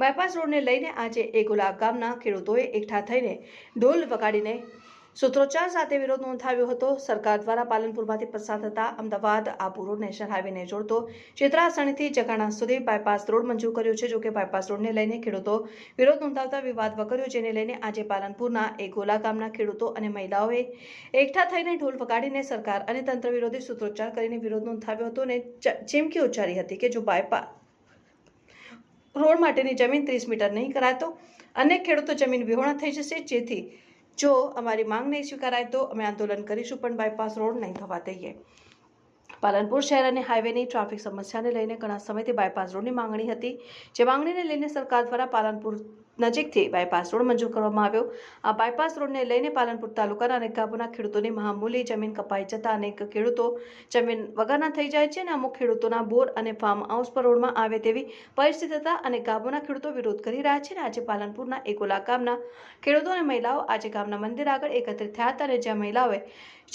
Bypass રોડને લઈને આજે એગોલા ગામના ખેડૂતોએ એકઠા થઈને ઢોલ વગાડીને સૂત્રોચ્ચાર સાથે વિરોધ નોંધાવ્યો હતો. સરકાર દ્વારા પાલનપુરમાંથી પસાર થતા અમદાવાદ આબુ રોડ નેશનલ હાઈવેને જોડતો ચિત્રાસણીથી જગાણા સુધી બાયપાસ રોડ મંજૂર કર્યો છે. જોકે બાયપાસ રોડને લઈને ખેડૂતો વિરોધ નોંધાવતા વિવાદ વકર્યો, જેને લઈને આજે પાલનપુરના એગોલા ગામના ખેડૂતો અને મહિલાઓએ એકઠા થઈને ઢોલ વગાડીને સરકાર અને તંત્ર વિરોધી સૂત્રોચ્ચાર કરીને વિરોધ નોંધાવ્યો હતો અને ચીમકી ઉચ્ચારી હતી કે જો બાયપાસ રોડ માટેની જમીન ત્રીસ મીટર નહીં કરાતો અનેક ખેડૂતો જમીન વિહોણા થઈ જશે. જેથી જો અમારી માંગ નહીં સ્વીકારાય તો અમે આંદોલન કરીશું, પણ બાયપાસ રોડ નહીં થવા દઈએ. પાલનપુર શહેર અને હાઈવેની ટ્રાફિક સમસ્યાને લઈને ઘણા સમયથી બાયપાસ રોડની માંગણી હતી. જે માંગણીને લઈને સરકાર દ્વારા પાલનપુર નજીકથી બાયપાસ રોડ મંજૂર કરવામાં આવ્યો. આ બાયપાસ રોડને લઈને પાલનપુર તાલુકાના અનેક ગામોના ખેડૂતોની મહામૂલી જમીન કપાઈ જતા અનેક ખેડૂતો જમીન વગરના થઈ જાય છે અને અમુક ખેડૂતોના બોર અને ફાર્મ હાઉસ પર રોડમાં આવે તેવી પરિસ્થિતિ થતા અને ગામોના ખેડૂતો વિરોધ કરી રહ્યા છે. અને આજે પાલનપુરના એકોલા ગામના ખેડૂતો અને મહિલાઓ આજે ગામના મંદિર આગળ એકત્રિત થયા હતા અને જ્યાં મહિલાઓએ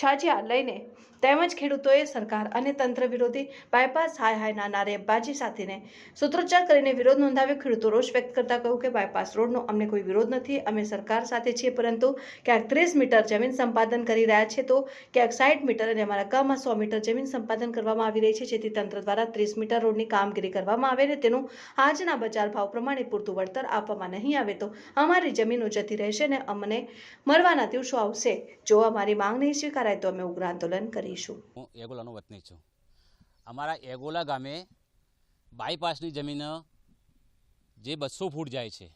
છાજિયા લઈને તેમજ ખેડૂતોએ સરકાર અને તંત્ર વિરોધી બાયપાસ હાય હાયના નારેબાજી સાથેને સૂત્રોચ્ચાર કરીને વિરોધ નોંધાવ્યો. ખેડૂતો રોષ વ્યક્ત કરતા કહ્યું કે બાયપાસ રોડનો અમને કોઈ વિરોધ નથી. અમે સરકાર સાથે છીએ, પરંતુ ક્યાંક ત્રીસ મીટર જમીન સંપાદન કરી રહ્યા છે તો ક્યાંક સાઠ મીટર અને અમારા ગામમાં સો મીટર જમીન સંપાદન કરવામાં આવી રહી છે, જેથી તંત્ર દ્વારા ત્રીસ મીટર રોડની કામગીરી કરવામાં આવે અને તેનું આજના બજાર ભાવ પ્રમાણે પૂરતું વળતર આપવામાં નહીં આવે તો અમારી જમીનો જતી રહેશે અને અમને મરવાના દિવસો આવશે. જો અમારી માંગ નહીં સ્વીકારાય તો અમે ઉગ્ર આંદોલન કરીશું. હું એગોલાનો વતની છું. અમારા એગોલા ગામે બાયપાસની જમીન જે બસો ફૂટ જાય છે,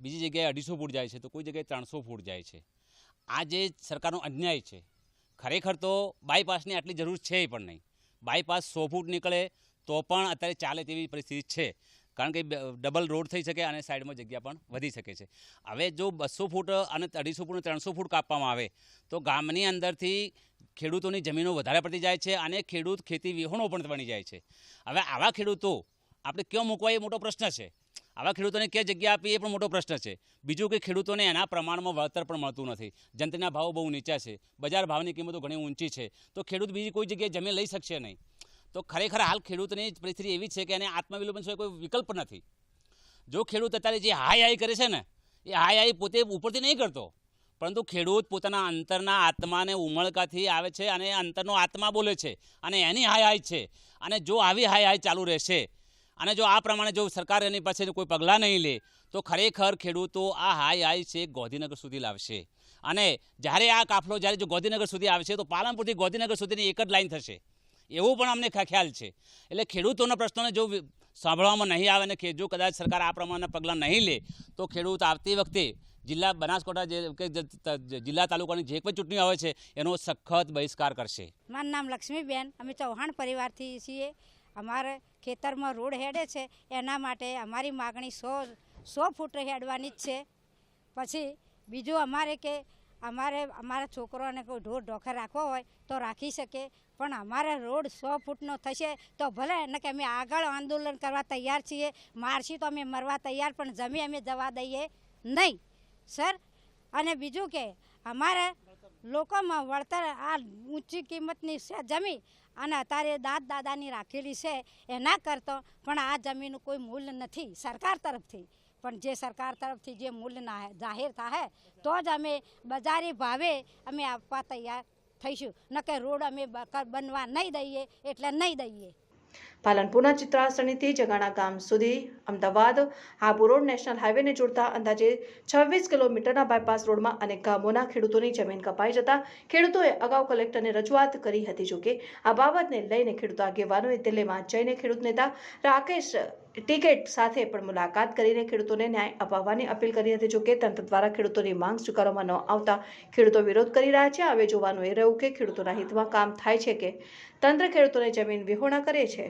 બીજી જગ્યાએ અઢીસો ફૂટ જાય છે, તો કોઈ જગ્યાએ ત્રણસો ફૂટ જાય છે. આ જે સરકારનો અન્યાય છે, ખરેખર તો બાયપાસની આટલી જરૂર છે પણ નહીં. બાયપાસ સો ફૂટ નીકળે તો પણ અત્યારે ચાલે તેવી પરિસ્થિતિ છે. કારણ કે ડબલ રોડ થઈ શકે અને સાઈડમાં જગ્યા પણ વધી શકે છે. હવે જો બસો ફૂટ અને અઢીસો ફૂટ ત્રણસો ફૂટ કાપવામાં આવે, તો ગામની અંદરથી ખેડૂતોની જમીનો વધારે પડતી જાય છે અને ખેડૂત ખેતી વિહોણો પણ બની જાય છે. હવે આવા ખેડૂતો આપણે ક્યાં મૂકવા એ મોટો પ્રશ્ન છે. આવા ખેડૂતોને ક્યાં જગ્યા આપી એ પણ મોટો પ્રશ્ન છે. બીજું કે ખેડૂતોને એના પ્રમાણમાં વળતર પણ મળતું નથી. જંત્રીના ભાવો બહુ નીચા છે. બજાર ભાવની કિંમતો ઘણી ઊંચી છે. તો ખેડૂત બીજી કોઈ જગ્યાએ જમીન લઈ શકશે નહીં. તો ખરેખર હાલ ખેડૂતની પરિસ્થિતિ એવી છે કે એને આત્મવિલોપન સિવાય કોઈ વિકલ્પ નથી. જો ખેડૂત અત્યારે જે હાય હાય કરે છે ને, એ હાય હાય પોતે ઉપરથી નહીં કરતો. પરંતુ ખેડૂત પોતાના અંતરના આત્માને ઉમળકાથી આવે છે અને અંતરનો આત્મા બોલે છે અને એની હાય હાય છે. અને જો આવી હાય હાય ચાલુ રહેશે અને જો આ પ્રમાણે જો સરકાર એની પાસે કોઈ પગલાં નહીં લે, તો ખરેખર ખેડૂતો આ હાય હાય છે ગોધીનગર સુધી લાવશે. અને જ્યારે આ કાફલો જ્યારે જો ગોધીનગર સુધી આવશે તો પાલનપુરથી ગોધીનગર સુધીની એક જ લાઈન થશે. એવું પણ અમને ખ્યા- ખ્યાલ છે. એટલે ખેડૂતોના પ્રશ્નોને જો સાંભળવામાં નહીં આવે અને જો કદાચ સરકાર આ પ્રમાણના પગલાં નહીં લે, તો ખેડૂત આવતી વખતે જિલ્લા બનાસકાંઠા જે કે જિલ્લા તાલુકાની જે કોઈ ચૂંટણી આવે છે, એનો સખત બહિષ્કાર કરશે. મારું નામ લક્ષ્મીબેન. અમે ચૌહાણ પરિવારથી છીએ. અમારે ખેતરમાં રોડ હેડે છે. એના માટે અમારી માગણી સો સો ફૂટ હેડવાની જ છે. પછી બીજું અમારે કે અમારે અમારા છોકરોને કોઈ ઢોર ઢોખર રાખવો હોય તો રાખી શકે. પણ અમારે રોડ સો ફૂટનો થશે તો ભલે ને કે અમે આગળ આંદોલન કરવા તૈયાર છીએ, મારશી તો અમે મરવા તૈયાર, પણ જમી અમે જવા દઈએ. નહીં. સર, અને બીજું કે અમારે લોકોમાં વળતર આ ઊંચી કિંમતની છે જમીન અને અત્યારે દાદ દાદાની રાખેલી છે એના કરતો, પણ આ જમીનનું કોઈ મૂલ્ય નથી સરકાર તરફથી. પણ જે સરકાર તરફથી જે મૂલ્ય જાહેર થાય તો જ અમે બજારી ભાવે અમે આપવા તૈયાર થઈશું. ન કે રોડ અમે બનવા નહીં દઈએ, એટલે નહીં દઈએ. પાલનપુરના ચિત્રાસણીથી જગાણા ગામ સુધી અમદાવાદ હાબુ રોડ નેશનલ હાઈવેને જોડતા અંદાજે છવ્વીસ કિલોમીટરના બાયપાસ રોડમાં અનેક ગામોના ખેડૂતોની જમીન કપાઈ જતા ખેડૂતોએ અગાઉ કલેક્ટરને રજૂઆત કરી હતી. જોકે આ બાબતને લઈને ખેડૂત આગેવાનોએ દિલ્હીમાં જઈને ખેડૂત નેતા રાકેશ ટિકેટ સાથે પણ મુલાકાત કરીને ખેડૂતોને ન્યાય અપાવવાની અપીલ કરી હતી. જોકે તંત્ર દ્વારા ખેડૂતોની માંગ સ્વીકારવામાં ન આવતા ખેડૂતો વિરોધ કરી રહ્યા છે. હવે જોવાનું એ રહ્યું કે ખેડૂતોના હિતમાં કામ થાય છે કે તંત્ર ખેડૂતોને જમીન વિહોણા કરે છે?